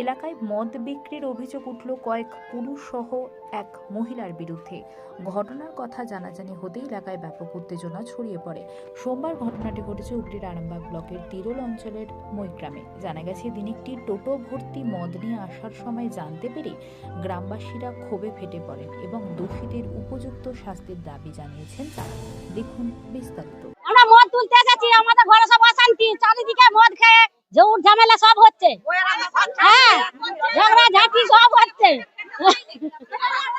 এলাকায় মদ বিক্রির অভিযোগ উঠল কয়েক পুরুষ সহ এক মহিলার বিরুদ্ধে। ঘটনার কথা জানাজানি হতেই এলাকায় ব্যাপক উত্তেজনা ছড়িয়ে পড়ে। সোমবার ঘটনাটি ঘটেছে হুগলির আরামবাগ ব্লকের তিরোল অঞ্চলের মৈগ্রামে। জানা গেছে দিন একটি টোটো ভর্তি মদ নিয়ে আসার সময় জানতে পেরে গ্রামবাসীরা ক্ষোভে ফেটে পড়েন এবং দোষীদের উপযুক্ত শাস্তির দাবি জানিয়েছেন তারা। দেখুন বিস্তারিত। আমরা মদ তুলতে এসেছি আমাদের ঘরে সব অশান্তি, চারিদিকে মদ খেয়ে জৌর ঝামেলা সব হচ্ছে। হ্যাঁ ঝগড়া ঝাঁটি সব হচ্ছে।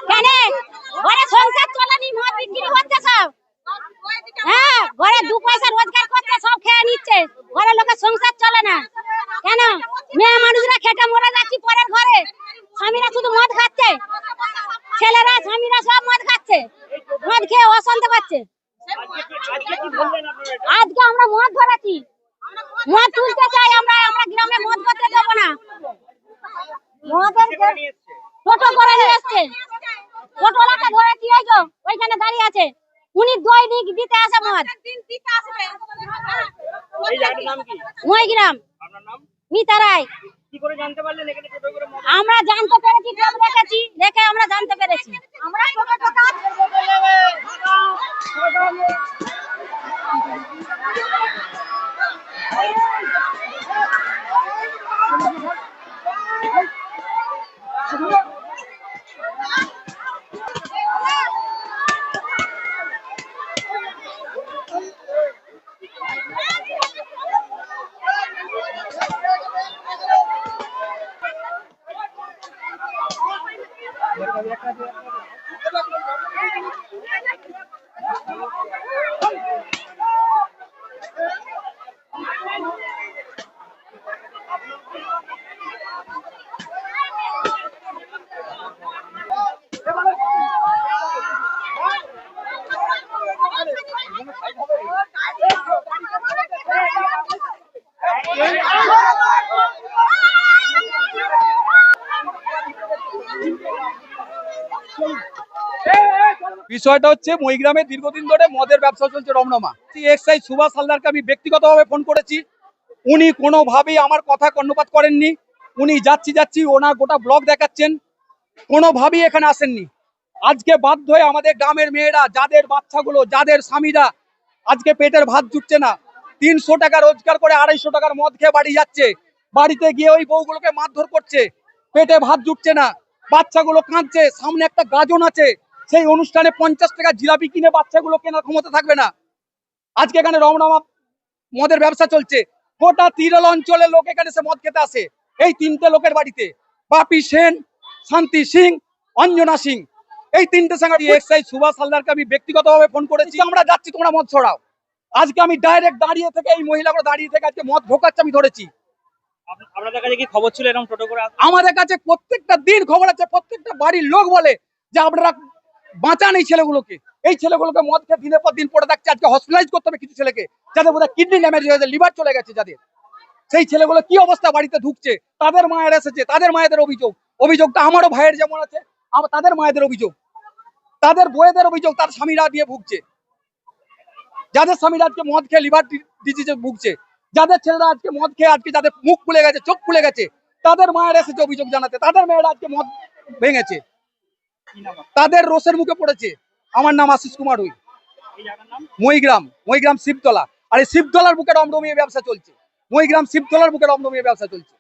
কেন? ঘরে সংসার চলেনি মদ বিক্রি হচ্ছে সব। হ্যাঁ ঘরে দু পয়সা রোজগার করছে, সব খেয়ে নিচ্ছে। ঘরের লোকের সংসার চলে না। কেন? মেয়ে মানুষরা খেটে মরে যাচ্ছি পরের ঘরে। স্বামীরা শুধু মদ খাচ্ছে। ছেলেরা, স্বামীরা সব মদ খাচ্ছে। মদ খেয়ে অশান্ত পাচ্ছে। আজকে আমরা মদ ধরেছি। মদ তুলতে চাই আমরা আমরা গ্রামে মদ করতে দেবো না। মদের টোটো করে নিয়ে এসছে। টোটোলাকে ধরেছি ওই তো ওইখানে দাঁড়িয়ে আছে। উনি দই দিক দিতে আসে মদ। কি? মইগ্রাম মিতা রায়। কি করে জানতে পারলেন এখানে টোটো করে মদ? আমরা জানতে পেরেছি রেখেছি রেখে আমরা জানতে পেরেছি। আমরা টোটো টোটো বিষয়টা হচ্ছে মহিগ্রামে দীর্ঘদিন ধরে মদের ব্যবসা চলছে রমরমা। এক্সাই সুভাষ হালদারকে আমি ব্যক্তিগতভাবে ফোন করেছি। উনি কোনোভাবেই আমার কথা কর্ণপাত করেননি। উনি যাচ্ছি যাচ্ছি ওনার গোটা ব্লগ দেখাচ্ছেন। কোনোভাবেই এখানে আসেননি। আজকে বাধ্য হয়ে আমাদের গ্রামের মেয়েরা, যাদের বাচ্চাগুলো, যাদের স্বামীরা আজকে পেটের ভাত জুটছে না, তিনশো টাকা রোজগার করে আড়াইশো টাকার মদ খেয়ে বাড়ি যাচ্ছে। বাড়িতে গিয়ে ওই বউগুলোকে মারধর করছে। পেটে ভাত জুটছে না। বাচ্চাগুলো কাঁদছে। সামনে একটা গাজন আছে। সেই অনুষ্ঠানে পঞ্চাশ টাকা জিলাপি কিনে বাচ্চাগুলো কেনার ক্ষমতা থাকবে না। আজকে এখানে রমরমা মদের ব্যবসা চলছে। গোটা তিরল অঞ্চলের লোক এখানে সে মদ খেতে আসে। এই তিনটে লোকের বাড়িতে বাপি সেন শান্তি সিং অঞ্জনা সিং। এই তিনটে সাংগাড়ি এক্সাই সুভাষ হালদারকে আমি ব্যক্তিগতভাবে ফোন করেছি। আমরা যাচ্ছি তোমরা মদ ছড়াও। আজকে আমি ডাইরেক্ট দাঁড়িয়ে থেকে এই মহিলাগুলো দাঁড়িয়ে থেকে আজকে মদ ঢোকাচ্ছে আমি ধরেছি। আপনাদের কাছে কি খবর ছিল এরকম টোটো করে আমাদের কাছে প্রত্যেকটা দিন খবর আছে প্রত্যেকটা বাড়ির লোক বলে যে আপনারা বাঁচান এই ছেলেগুলোকে। এই ছেলেগুলোকে মদ খেয়ে দিনের পর দিন পড়ে থাকছে, আজকে হসপিটালাইজ করতে হবে কিছু ছেলেকে যাদের বোধহয় কিডনি ড্যামেজ হয়েছে লিভার চলে গেছে যাদের। সেই ছেলেগুলো কি অবস্থা বাড়িতে ঢুকছে? তাদের মায়ের এসেছে, তাদের মায়েদের অভিযোগ। অভিযোগটা আমারও ভাইয়ের যেমন আছে তাদের মায়েদের অভিযোগ। তাদের বইয়েদের অভিযোগ, তার স্বামীরা দিয়ে ভুগছে। যাদের স্বামীরা আজকে মদ খেয়ে লিভার ডিজিজে ভুগছে, যাদের ছেলেরা আজকে মদ খেয়ে আজকে যাদের মুখ খুলে গেছে, চোখ খুলে গেছে, তাদের মায়ের এসেছে অভিযোগ জানাতে। তাদের মেয়েরা আজকে মদ ভেঙেছে? তাদের রোষের মুখে পড়েছে। আমার নাম আশিস কুমার জায়গার মহিগ্রাম মহিগ্রাম শিবতলা। আর এই শিবতলার বুকে রমরমিয়ে ব্যবসা চলছে। মহিগ্রাম শিবতলার বুকে রমরমিয়ে ব্যবসা চলছে।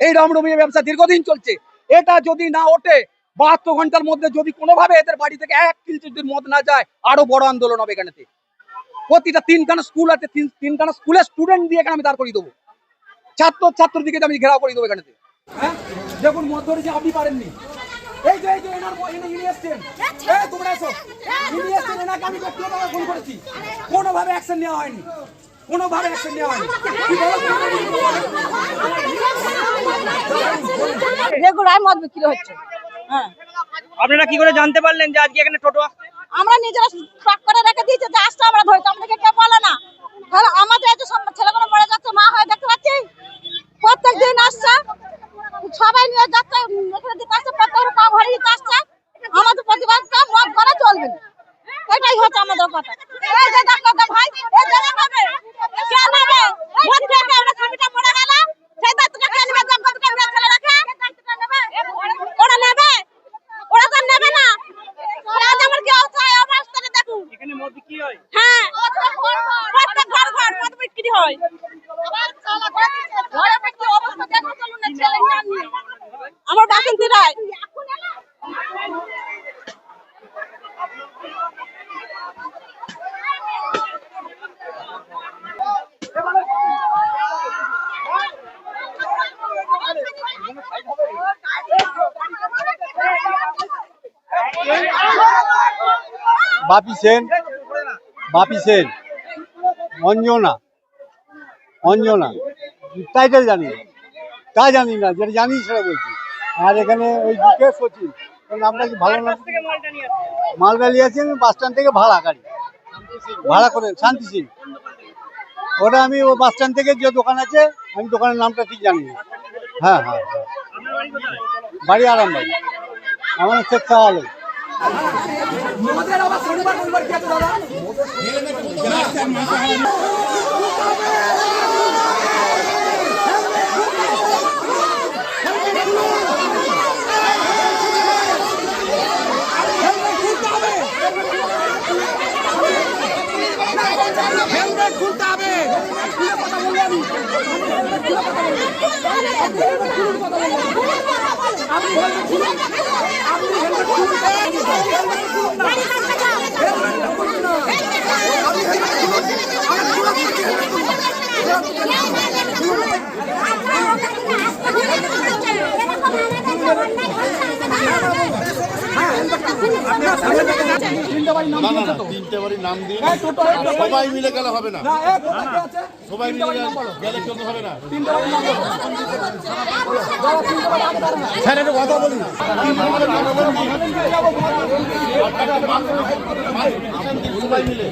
এই রমরমিয়ে ব্যবসা দীর্ঘদিন চলছে। এটা যদি না ওঠে, বাহাত্তর ঘণ্টার মধ্যে যদি কোনোভাবে এদের বাড়ি থেকে এক কিল যদি মদ না যায়, আরও বড় আন্দোলন হবে এখানেতে। প্রতিটা তিনখানা স্কুল আছে, তিন, তিনখানা স্কুলের স্টুডেন্ট দিয়ে এখানে আমি দাঁড় করিয়ে দেবো। ছাত্র ছাত্র দিকে আমি ঘেরাও করিয়ে দেবো এখানেতে। হ্যাঁ? দেখুন, মদ ধরেছে, আপনি পারেননি। এই যে এই যে এনার এনে ইনি এসছেন। এই তোমরা এসো। ইনি এসছেন এনাকে আমি ব্যক্তিগতভাবে ফোন করেছি। কোনোভাবে অ্যাকশন নেওয়া হয়নি। কোনোভাবে অ্যাকশন নেওয়া হয়নি। কি বলো? রেগুলার মদ বিক্রি হচ্ছে। হ্যাঁ। আপনারা কি করে জানতে পারলেন যে আজকে এখানে টোটো আমরা নিজেরা ট্রাক করে রেখে দিয়েছি যে আসছে আমরা ধরেছি আমাদেরকে কেউ বলে না। তাহলে আমাদের সব ছেলেগুলো মরে যাচ্ছে মা কথা। এই যে দেখো তো ভাই এই যে হবে কে নেবে ভোট কে আমরা খামিটা পড়ে গেল। সেই দায়িত্ব কে নেবে? জঙ্গল কে আমরা ছেলে রাখে। ওরা নেবে? ওরা তো নেবে না। ওরা আমার কি অবস্থা হয়? আমার অবস্থাটা দেখুন এখানে মোদি কি হয়? হ্যাঁ। প্রত্যেক ঘর ঘর কত বিক্রি হয়। বাপি সেন বাপি সেন অঞ্জনা অঞ্জনা। টাইটেল জানি না। তা জানি না যেটা জানি সেটা বলছি। আর এখানে ওই দিকে সচিন নামটা কি ভালো নাম আসছে। মালদা নিয়েছেন বাস স্ট্যান্ড থেকে ভাড়া গাড়ি। ভাড়া করে শান্তি সিং। ওটা আমি ও বাস স্ট্যান্ড থেকে যে দোকান আছে আমি দোকানের নামটা ঠিক জানি না। হ্যাঁ হ্যাঁ বাড়ি কোথায় বাড়ি আরাম বাড়ি আমার শেখ শাহ আলম না yeah, না তিনটে বাড়ির নাম দিন সবাই মিলে গেলে হবে না। সবাই মিলে গেলে কিন্তু হবে না। স্যার একটু কথা বলি সবাই মিলে।